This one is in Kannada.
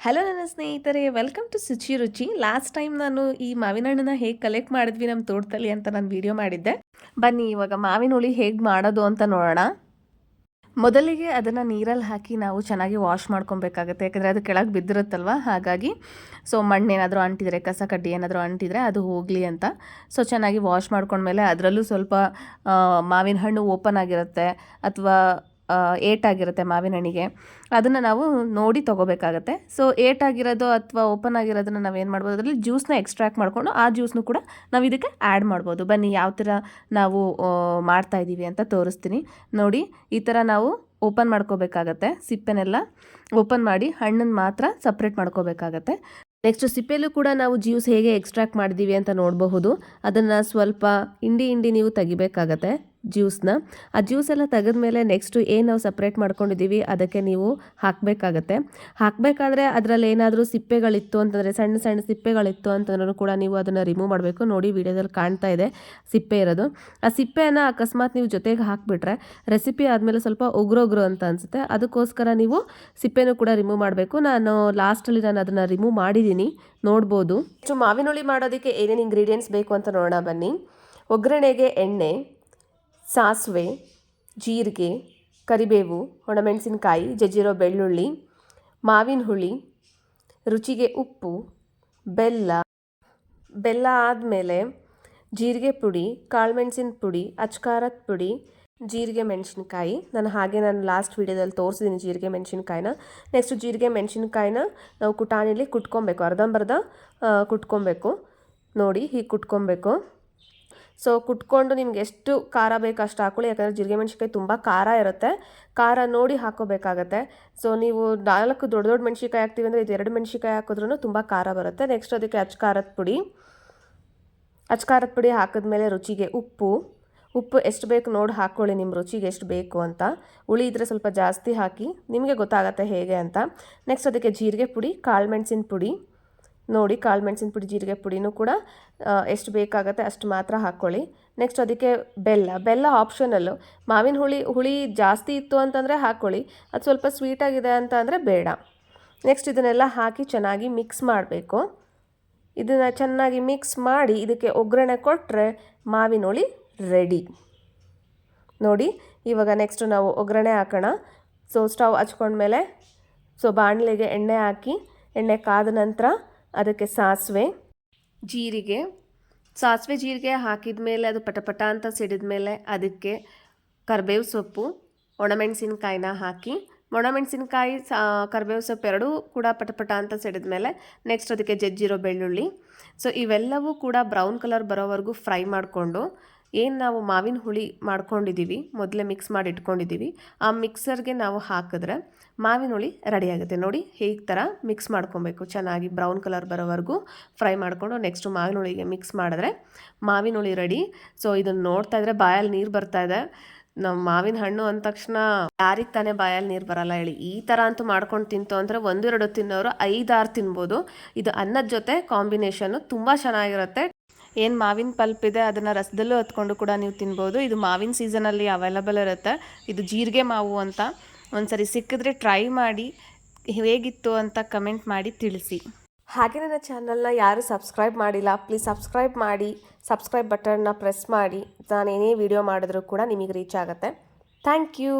ಹಲೋ ನನ್ನ ಸ್ನೇಹಿತರೆ ವೆಲ್ಕಮ್ ಟು ಸುಚಿ ರುಚಿ ಲಾಸ್ಟ್ ಟೈಮ್ ನಾನು ಈ ಮಾವಿನ ಹಣ್ಣನ್ನ ಹೇಗೆ ಕಲೆಕ್ಟ್ ಮಾಡಿದ್ವಿ ನಮ್ಮ ತೋಟದಲ್ಲಿ ಅಂತ ನಾನು ವಿಡಿಯೋ ಮಾಡಿದ್ದೆ. ಬನ್ನಿ, ಇವಾಗ ಮಾವಿನ ಹುಳಿ ಹೇಗೆ ಮಾಡೋದು ಅಂತ ನೋಡೋಣ. ಮೊದಲಿಗೆ ಅದನ್ನು ನೀರಲ್ಲಿ ಹಾಕಿ ನಾವು ಚೆನ್ನಾಗಿ ವಾಶ್ ಮಾಡ್ಕೊಬೇಕಾಗುತ್ತೆ. ಯಾಕಂದರೆ ಅದು ಕೆಳಗೆ ಬಿದ್ದಿರುತ್ತಲ್ವ? ಹಾಗಾಗಿ ಸೊ ಮಣ್ಣು ಏನಾದರೂ ಅಂಟಿದರೆ, ಕಸ ಕಡ್ಡಿ ಏನಾದರೂ ಅಂಟಿದರೆ ಅದು ಹೋಗಲಿ ಅಂತ. ಸೊ ಚೆನ್ನಾಗಿ ವಾಶ್ ಮಾಡ್ಕೊಂಡ್ಮೇಲೆ ಅದರಲ್ಲೂ ಸ್ವಲ್ಪ ಮಾವಿನ ಹಣ್ಣು ಓಪನ್ ಆಗಿರುತ್ತೆ. ಅಥವಾ ಏಟಾಗಿರುತ್ತೆ ಮಾವಿನ ಹಣ್ಣಿಗೆ. ಅದನ್ನು ನಾವು ನೋಡಿ ತೊಗೋಬೇಕಾಗತ್ತೆ. ಸೊ ಏಟಾಗಿರೋದು ಅಥವಾ ಓಪನ್ ಆಗಿರೋದನ್ನು ನಾವೇನು ಮಾಡ್ಬೋದು? ಅದರಲ್ಲಿ ಜ್ಯೂಸ್ನ ಎಕ್ಸ್ಟ್ರಾಕ್ಟ್ ಮಾಡಿಕೊಂಡು ಆ ಜ್ಯೂಸ್ನು ಕೂಡ ನಾವು ಇದಕ್ಕೆ ಆ್ಯಡ್ ಮಾಡ್ಬೋದು. ಬನ್ನಿ, ಯಾವ ಥರ ನಾವು ಮಾಡ್ತಾ ಇದ್ದೀವಿ ಅಂತ ತೋರಿಸ್ತೀನಿ. ನೋಡಿ, ಈ ಥರ ನಾವು ಓಪನ್ ಮಾಡ್ಕೋಬೇಕಾಗತ್ತೆ ಸಿಪ್ಪೆನೆಲ್ಲ. ಓಪನ್ ಮಾಡಿ ಹಣ್ಣನ್ನು ಮಾತ್ರ ಸಪ್ರೇಟ್ ಮಾಡ್ಕೋಬೇಕಾಗತ್ತೆ. ನೆಕ್ಸ್ಟ್ ಸಿಪ್ಪೆಯಲ್ಲೂ ಕೂಡ ನಾವು ಜ್ಯೂಸ್ ಹೇಗೆ ಎಕ್ಸ್ಟ್ರಾಕ್ಟ್ ಮಾಡಿದ್ದೀವಿ ಅಂತ ನೋಡಬಹುದು. ಅದನ್ನು ಸ್ವಲ್ಪ ಇಂಡಿ ಇಂಡಿ ನೀವು ತೆಗಿಬೇಕಾಗತ್ತೆ. ಜ್ಯೂಸ್ನ. ಆ ಜ್ಯೂಸ್ ಎಲ್ಲ ತೆಗೆದ್ಮೇಲೆ ನೆಕ್ಸ್ಟು ಏನು ನಾವು ಸಪ್ರೇಟ್ ಮಾಡ್ಕೊಂಡಿದ್ದೀವಿ ಅದಕ್ಕೆ ನೀವು ಹಾಕಬೇಕಾಗತ್ತೆ. ಹಾಕಬೇಕಾದ್ರೆ ಅದರಲ್ಲಿ ಏನಾದರೂ ಸಿಪ್ಪೆಗಳಿತ್ತು ಅಂತಂದರೆ, ಸಣ್ಣ ಸಣ್ಣ ಸಿಪ್ಪೆಗಳಿತ್ತು ಅಂತಂದ್ರೂ ಕೂಡ ನೀವು ಅದನ್ನು ರಿಮೂವ್ ಮಾಡಬೇಕು. ನೋಡಿ ವಿಡಿಯೋದಲ್ಲಿ ಕಾಣ್ತಾ ಇದೆ ಸಿಪ್ಪೆ ಇರೋದು. ಆ ಸಿಪ್ಪೆಯನ್ನು ಅಕಸ್ಮಾತ್ ನೀವು ಜೊತೆಗೆ ಹಾಕಿಬಿಟ್ರೆ ರೆಸಿಪಿ ಆದಮೇಲೆ ಸ್ವಲ್ಪ ಉಗ್ರೊಗ್ರು ಅಂತ ಅನಿಸುತ್ತೆ. ಅದಕ್ಕೋಸ್ಕರ ನೀವು ಸಿಪ್ಪೆನೂ ಕೂಡ ರಿಮೂವ್ ಮಾಡಬೇಕು. ನಾನು ಲಾಸ್ಟಲ್ಲಿ ನಾನು ಅದನ್ನು ರಿಮೂವ್ ಮಾಡಿದ್ದೀನಿ ನೋಡ್ಬೋದು. ಮಾವಿನ ಹುಳಿ ಮಾಡೋದಕ್ಕೆ ಏನೇನು ಇಂಗ್ರೀಡಿಯೆಂಟ್ಸ್ ಬೇಕು ಅಂತ ನೋಡೋಣ ಬನ್ನಿ. ಒಗ್ಗರಣೆಗೆ ಎಣ್ಣೆ ಸಾಸಿವೆ, ಜೀರಿಗೆ, ಕರಿಬೇವು, ಒಣಮೆಣಸಿನಕಾಯಿ, ಜಜ್ಜಿರೋ ಬೆಳ್ಳುಳ್ಳಿ, ಮಾವಿನ ಹುಳಿ, ರುಚಿಗೆ ಉಪ್ಪು, ಬೆಲ್ಲ ಬೆಲ್ಲ ಆದಮೇಲೆ ಜೀರಿಗೆ ಪುಡಿ, ಕಾಳುಮೆಣಸಿನ ಪುಡಿ, ಅಚ್ಕಾರದ ಪುಡಿ, ಜೀರಿಗೆ ಮೆಣಸಿನ್ಕಾಯಿ. ನಾನು ಹಾಗೆ ನಾನು ಲಾಸ್ಟ್ ವೀಡಿಯೋದಲ್ಲಿ ತೋರಿಸಿದ್ದೀನಿ ಜೀರಿಗೆ ಮೆಣಸಿನ್ಕಾಯಿನ. ನೆಕ್ಸ್ಟ್ ಜೀರಿಗೆ ಮೆಣಸಿನ್ಕಾಯಿನ ನಾವು ಕುಟಾಣಿಲಿ ಕುಟ್ಕೊಬೇಕು, ಅರ್ಧಂಬರ್ಧ ಕುಟ್ಕೊಬೇಕು. ನೋಡಿ ಹೀಗೆ ಕುಟ್ಕೊಬೇಕು. ಸೊ ಕುಟ್ಕೊಂಡು ನಿಮ್ಗೆ ಎಷ್ಟು ಖಾರ ಬೇಕು ಅಷ್ಟು ಹಾಕೊಳ್ಳಿ. ಯಾಕಂದರೆ ಜೀರಿಗೆ ಮೆಣಸಿನ್ಕಾಯಿ ತುಂಬ ಖಾರ ಇರುತ್ತೆ. ಖಾರ ನೋಡಿ ಹಾಕೋಬೇಕಾಗತ್ತೆ ಸೊ ನೀವು ನಾಲ್ಕು ದೊಡ್ಡ ದೊಡ್ಡ ಮೆಣಸಿನ್ಕಾಯಿ ಹಾಕ್ತೀವಿ ಅಂದರೆ ಇದು ಎರಡು ಮೆಣಸಿನ್ಕಾಯಿ ಹಾಕಿದ್ರೂ ತುಂಬ ಖಾರ ಬರುತ್ತೆ. ನೆಕ್ಸ್ಟ್ ಅದಕ್ಕೆ ಅಚ್ಕಾರದ ಪುಡಿ. ಅಚ್ಕಾರದ ಪುಡಿ ಹಾಕಿದ್ಮೇಲೆ ರುಚಿಗೆ ಉಪ್ಪು. ಉಪ್ಪು ಎಷ್ಟು ಬೇಕು ನೋಡಿ ಹಾಕ್ಕೊಳ್ಳಿ ನಿಮ್ಮ ರುಚಿಗೆ ಎಷ್ಟು ಬೇಕು ಅಂತ. ಹುಳಿ ಇದ್ದರೆ ಸ್ವಲ್ಪ ಜಾಸ್ತಿ ಹಾಕಿ. ನಿಮಗೆ ಗೊತ್ತಾಗತ್ತೆ ಹೇಗೆ ಅಂತ. ನೆಕ್ಸ್ಟ್ ಅದಕ್ಕೆ ಜೀರಿಗೆ ಪುಡಿ ಕಾಳುಮೆಣಸಿನ ಪುಡಿ. ನೋಡಿ ಕಾಳು ಮೆಣಸಿನ ಪುಡಿ, ಜೀರಿಗೆ ಪುಡಿನೂ ಕೂಡ ಎಷ್ಟು ಬೇಕಾಗತ್ತೆ ಅಷ್ಟು ಮಾತ್ರ ಹಾಕ್ಕೊಳ್ಳಿ. ನೆಕ್ಸ್ಟ್ ಅದಕ್ಕೆ ಬೆಲ್ಲ ಬೆಲ್ಲ ಆಪ್ಷನಲ್ಲು ಮಾವಿನ ಹುಳಿ ಹುಳಿ ಜಾಸ್ತಿ ಇತ್ತು ಅಂತಂದರೆ ಹಾಕ್ಕೊಳ್ಳಿ, ಅದು ಸ್ವಲ್ಪ ಸ್ವೀಟಾಗಿದೆ ಅಂತ ಅಂದರೆ ಬೇಡ. ನೆಕ್ಸ್ಟ್ ಇದನ್ನೆಲ್ಲ ಹಾಕಿ ಚೆನ್ನಾಗಿ ಮಿಕ್ಸ್ ಮಾಡಬೇಕು. ಇದನ್ನು ಚೆನ್ನಾಗಿ ಮಿಕ್ಸ್ ಮಾಡಿ ಇದಕ್ಕೆ ಒಗ್ಗರಣೆ ಕೊಟ್ಟರೆ ಮಾವಿನ ಹುಳಿ ರೆಡಿ ನೋಡಿ, ಇವಾಗ ನೆಕ್ಸ್ಟ್ ನಾವು ಒಗ್ಗರಣೆ ಹಾಕೋಣ. ಸೊ ಸ್ಟವ್ ಹಚ್ಕೊಂಡ್ಮೇಲೆ ಸೊ ಬಾಣಲೆಗೆ ಎಣ್ಣೆ ಹಾಕಿ, ಎಣ್ಣೆ ಕಾದ ನಂತರ ಅದಕ್ಕೆ ಸಾಸಿವೆ. ಜೀರಿಗೆ. ಸಾಸಿವೆ ಜೀರಿಗೆ ಹಾಕಿದ ಮೇಲೆ ಅದು ಪಟಪಟ ಅಂತ ಸಿಡಿದ ಮೇಲೆ ಅದಕ್ಕೆ ಕರಿಬೇವು ಸೊಪ್ಪು, ಒಣಮೆಣಸಿನ್ಕಾಯಿನ ಹಾಕಿ. ಒಣಮೆಣಸಿನಕಾಯಿ, ಸಾ, ಕರಿಬೇವು ಸೊಪ್ಪು ಎರಡೂ ಕೂಡ ಪಟಪಟ ಅಂತ ಸಿಡಿದ ಮೇಲೆ ನೆಕ್ಸ್ಟ್ ಅದಕ್ಕೆ ಜಜ್ಜಿರೋ ಬೆಳ್ಳುಳ್ಳಿ. ಸೊ ಇವೆಲ್ಲವೂ ಕೂಡ ಬ್ರೌನ್ ಕಲರ್ ಬರೋವರೆಗೂ ಫ್ರೈ ಮಾಡಿಕೊಂಡು ಏನು ನಾವು ಮಾವಿನ ಹುಳಿ ಮಾಡ್ಕೊಂಡಿದ್ದೀವಿ ಮೊದಲೇ ಮಿಕ್ಸ್ ಮಾಡಿ ಇಟ್ಕೊಂಡಿದ್ದೀವಿ ಆ ಮಿಕ್ಸರ್ಗೆ ನಾವು ಹಾಕಿದ್ರೆ ಮಾವಿನ ಹುಳಿ ರೆಡಿ ಆಗುತ್ತೆ. ನೋಡಿ ಹೇಗೆ ಥರ ಮಿಕ್ಸ್ ಮಾಡ್ಕೊಬೇಕು. ಚೆನ್ನಾಗಿ ಬ್ರೌನ್ ಕಲರ್ ಬರೋವರೆಗೂ ಫ್ರೈ ಮಾಡಿಕೊಂಡು ನೆಕ್ಸ್ಟು ಮಾವಿನ ಹುಳಿಗೆ ಮಿಕ್ಸ್ ಮಾಡಿದ್ರೆ ಮಾವಿನ ಹುಳಿ ರೆಡಿ ಸೊ ಇದನ್ನು ನೋಡ್ತಾ ಇದ್ರೆ ಬಾಯಲ್ಲಿ ನೀರು ಬರ್ತಾ ಇದೆ. ನಮ್ಮ ಮಾವಿನ ಹಣ್ಣು ಅಂದ ತಕ್ಷಣ ಯಾರಿಗೆ ತಾನೇ ಬಾಯಲ್ಲಿ ನೀರು ಬರಲ್ಲ ಹೇಳಿ. ಈ ಥರ ಅಂತೂ ಮಾಡ್ಕೊಂಡು ತಿಂತು ಅಂದರೆ ಒಂದೆರಡು ತಿನ್ನೋರು ಐದಾರು ತಿನ್ಬೋದು. ಇದು ಅನ್ನದ ಜೊತೆ ಕಾಂಬಿನೇಷನ್ನು ತುಂಬ ಚೆನ್ನಾಗಿರುತ್ತೆ. ಏನು ಮಾವಿನ ಪಲ್ಪ್ ಇದೆ ಅದನ್ನು ರಸದಲ್ಲೂ ಹತ್ಕೊಂಡು ಕೂಡ ನೀವು ತಿನ್ಬೋದು. ಇದು ಮಾವಿನ ಸೀಸನಲ್ಲಿ ಅವೈಲಬಲ್ ಇರುತ್ತೆ. ಇದು ಜೀರಿಗೆ ಮಾವು ಅಂತ. ಒಂದ್ಸರಿ ಸಿಕ್ಕಿದ್ರೆ ಟ್ರೈ ಮಾಡಿ, ಹೇಗಿತ್ತು ಅಂತ ಕಮೆಂಟ್ ಮಾಡಿ ತಿಳಿಸಿ. ಹಾಗೆ ನನ್ನ ಚಾನಲ್ನ ಯಾರು ಸಬ್ಸ್ಕ್ರೈಬ್ ಮಾಡಿಲ್ಲ ಪ್ಲೀಸ್ ಸಬ್ಸ್ಕ್ರೈಬ್ ಮಾಡಿ ಸಬ್ಸ್ಕ್ರೈಬ್ ಬಟನ್ನ ಪ್ರೆಸ್ ಮಾಡಿ. ನಾನು ಏನೇ ವಿಡಿಯೋ ಮಾಡಿದ್ರೂ ಕೂಡ ನಿಮಗೆ ರೀಚ್ ಆಗುತ್ತೆ. Thank you